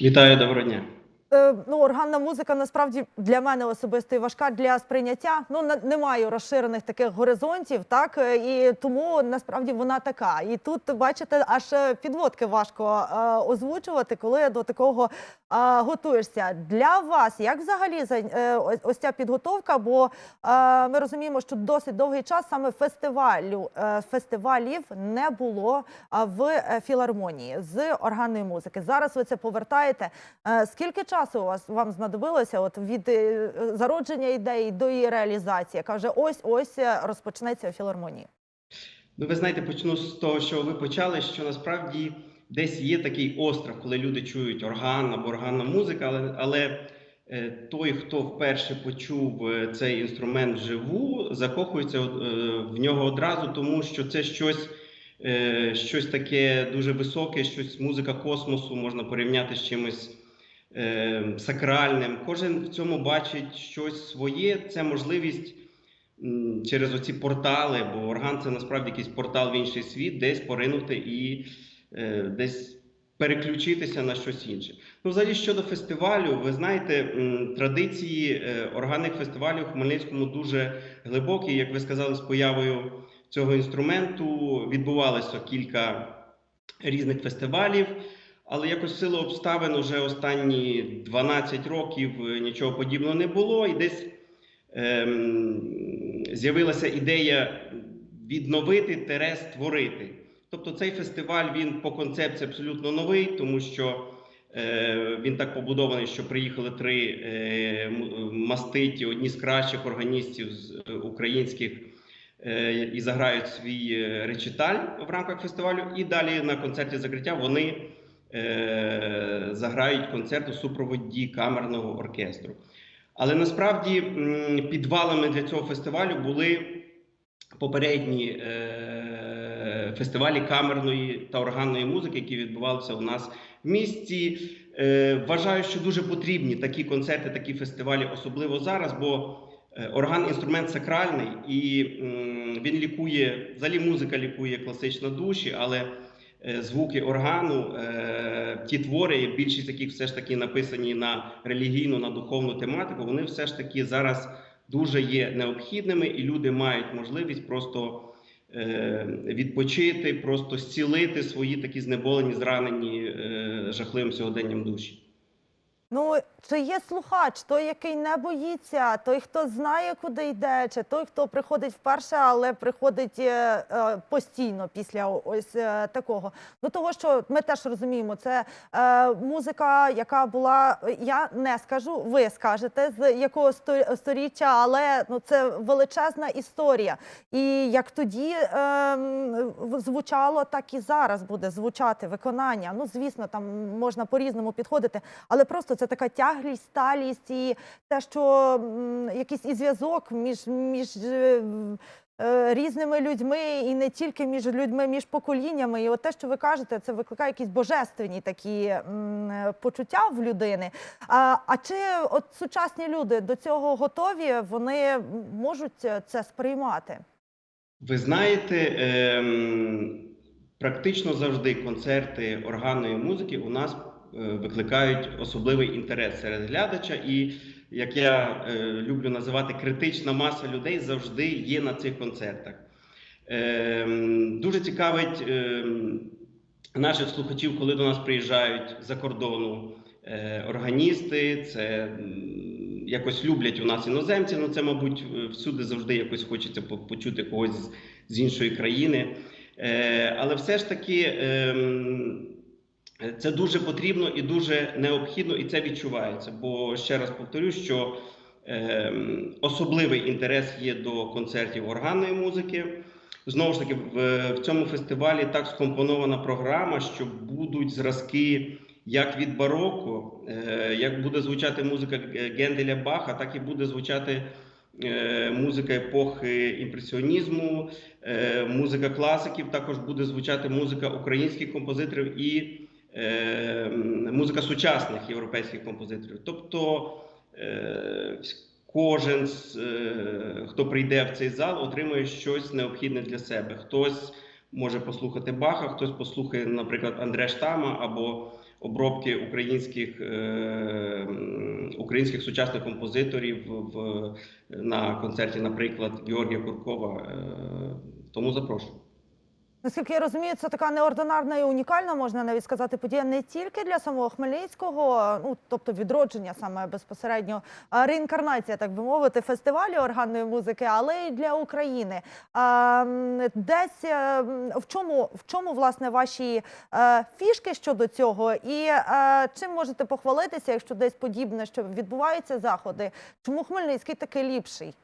Вітаю, доброго дня. Е, ну, органна музика насправді для мене особисто і важка для сприйняття. Ну на- не маю розширених таких горизонтів, так е, і тому насправді вона така. І тут бачите, аж е, підводки важко озвучувати, коли до такого готуєшся. Для вас як взагалі за ось- ця підготовка? Бо ми розуміємо, що досить довгий час саме фестивалю фестивалів не було в філармонії з органної музики. Зараз ви це повертаєте. Скільки часу у вас вам знадобилося от від е, зародження ідеї до її реалізації, яка вже ось ось е, розпочнеться у філармонії? Ну, ви знаєте, почну з того, що ви почали, що насправді десь є такий остров, коли люди чують орган або органна музика, але, але е, той, хто вперше почув цей інструмент вживу, закохується в нього одразу, тому що це щось, щось таке дуже високе, щось музика космосу можна порівняти з чимось. Е, Сакральним, кожен в цьому бачить щось своє. Це можливість через оці портали, бо орган це насправді якийсь портал в інший світ, десь поринути і е, десь переключитися на щось інше. Ну, взагалі, щодо фестивалю, ви знаєте, традиції е, органних фестивалів в Хмельницькому дуже глибокі. Як ви сказали, з появою цього інструменту відбувалося кілька різних фестивалів. Але якось в силу обставин уже останні 12 років е, нічого подібного не було, і десь ем, з'явилася ідея відновити тере створити. Тобто цей фестиваль він по концепції абсолютно новий, тому що е, він так побудований, що приїхали три е, маститі, одні з кращих органістів з е, українських. е, І заграють свій речиталь в рамках фестивалю. І далі на концерті закриття вони е, заграють концерт у супроводі камерного оркестру. Але насправді підвалами для цього фестивалю були попередні е, фестивалі камерної та органної музики, які відбувалися у нас в місті. Е, вважаю, що дуже потрібні такі концерти, такі фестивалі, особливо зараз, бо орган інструмент сакральний і він лікує, взагалі музика лікує класично душі, але звуки органу, е, ті твори, більшість яких все ж таки написані на релігійну, на духовну тематику, вони все ж таки зараз дуже є необхідними, і люди мають можливість просто е, відпочити, просто зцілити свої такі знеболені, зранені е, жахливим сьогоденням душі. Ну чи є слухач, той, який не боїться, той, хто знає, куди йде, чи той, хто приходить вперше, але приходить е, е, постійно після ось е, такого. Ну того, що ми теж розуміємо, це е, музика, яка була, я не скажу, ви скажете з якого сторіччя, але ну це величезна історія. І як тоді е, звучало, так і зараз буде звучати виконання. Ну звісно, там можна по-різному підходити, але просто це така тяглість, сталість і те, що якийсь і зв'язок між, між е, е, різними людьми, і не тільки між людьми, між поколіннями. І от те, що ви кажете, це викликає якісь божественні такі почуття в людини. А, а чи от сучасні люди до цього готові? Вони можуть це сприймати? Ви знаєте, ем, практично завжди концерти органної музики у нас викликають особливий інтерес серед глядача, і як я е, люблю називати, критична маса людей завжди є на цих концертах. Ем, дуже цікавить наших слухачів, коли до нас приїжджають за кордону е, органісти. Це якось люблять у нас іноземці. Ну це, мабуть, е, всюди завжди якось хочеться почути когось з, іншої країни. Е, але все ж таки. ем, це дуже потрібно і дуже необхідно, і це відчувається. Бо ще раз повторю, що ем, особливий інтерес є до концертів органної музики. Знову ж таки, в, в цьому фестивалі так скомпонована програма, що будуть зразки як від бароко, е, як буде звучати музика Генделя Баха, так і буде звучати е, музика епохи імпресіонізму, е, музика класиків. Також буде звучати музика українських композиторів і е, музика сучасних європейських композиторів. Тобто е, кожен, е, хто прийде в цей зал, отримує щось необхідне для себе. Хтось може послухати Баха, хтось послухає, наприклад, Андре Штама або обробки українських, е, українських сучасних композиторів в, на концерті, наприклад, Георгія Куркова. Тому запрошую. Наскільки я розумію, це така неординарна і унікальна, можна навіть сказати, подія не тільки для самого Хмельницького, ну тобто відродження саме безпосередньо реінкарнація, так би мовити, фестивалю органної музики, але й для України. А, десь е, в чому в чому власне ваші е, фішки щодо цього, і е, чим можете похвалитися, якщо десь подібне, що відбуваються заходи? Чому Хмельницький такий ліпший?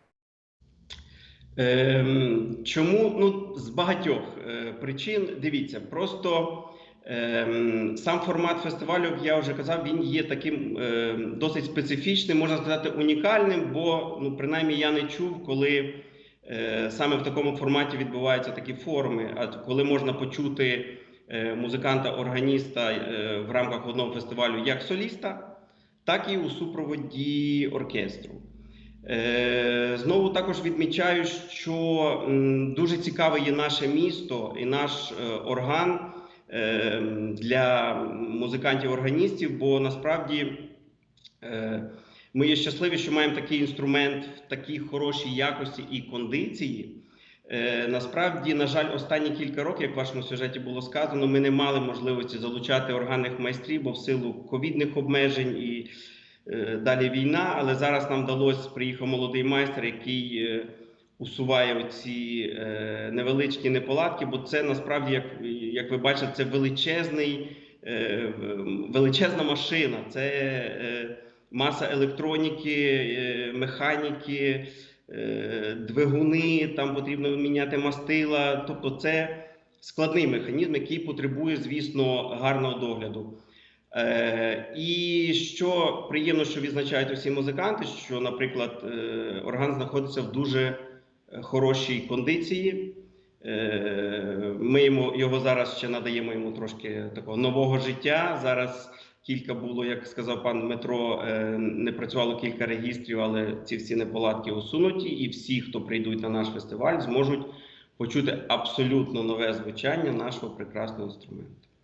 Ем, чому? Ну, з багатьох е, причин. Дивіться, просто ем, сам формат фестивалю, я вже казав, він є таким е, досить специфічним, можна сказати, унікальним, бо ну, принаймні я не чув, коли е, саме в такому форматі відбуваються такі форуми, а коли можна почути е, музиканта-органіста е, в рамках одного фестивалю як соліста, так і у супроводі оркестру. Е, Знову також відмічаю, що дуже цікаве є наше місто і наш е, орган е, для музикантів-органістів, бо насправді ми є щасливі, що маємо такий інструмент в такій хорошій якості і кондиції. Насправді, на жаль, останні кілька років, як в вашому сюжеті було сказано, ми не мали можливості залучати органних майстрів, бо в силу ковідних обмежень і далі війна, але зараз нам вдалося, приїхав молодий майстер, який е, усуває оці е, невеличкі неполадки, бо це насправді, як, як ви бачите, це величезний, е, величезна машина, це е, маса електроніки, е, механіки, е, двигуни, там потрібно міняти мастила. Тобто, це складний механізм, який потребує, звісно, гарного догляду. Е, і що приємно, що відзначають усі музиканти, що, наприклад, е, орган знаходиться в дуже е, хорошій кондиції. Е, ми йому, його зараз ще надаємо йому трошки такого нового життя. Зараз кілька було, як сказав пан Дмитро, е, не працювало кілька регістрів, але ці всі неполадки усунуті, і всі, хто прийдуть на наш фестиваль, зможуть почути абсолютно нове звучання нашого прекрасного інструменту.